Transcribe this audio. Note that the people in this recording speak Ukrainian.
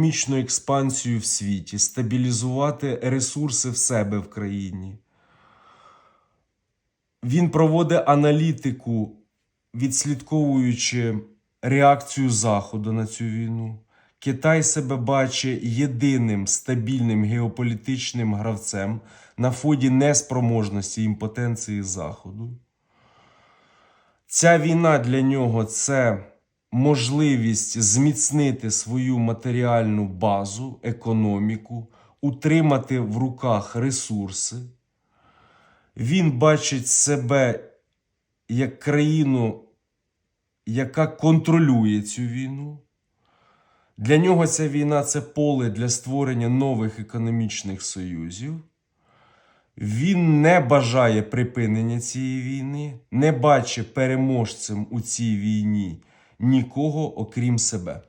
економічну експансію в світі, стабілізувати ресурси в себе в країні. Він проводить аналітику, відслідковуючи реакцію Заходу на цю війну. Китай себе бачить єдиним стабільним геополітичним гравцем на фоні неспроможності і імпотенції Заходу. Ця війна для нього це можливість зміцнити свою матеріальну базу, економіку, утримати в руках ресурси. Він бачить себе як країну, яка контролює цю війну. Для нього ця війна це поле для створення нових економічних союзів. Він не бажає припинення цієї війни, не бачить переможцем у цій війні нікого, окрім себе.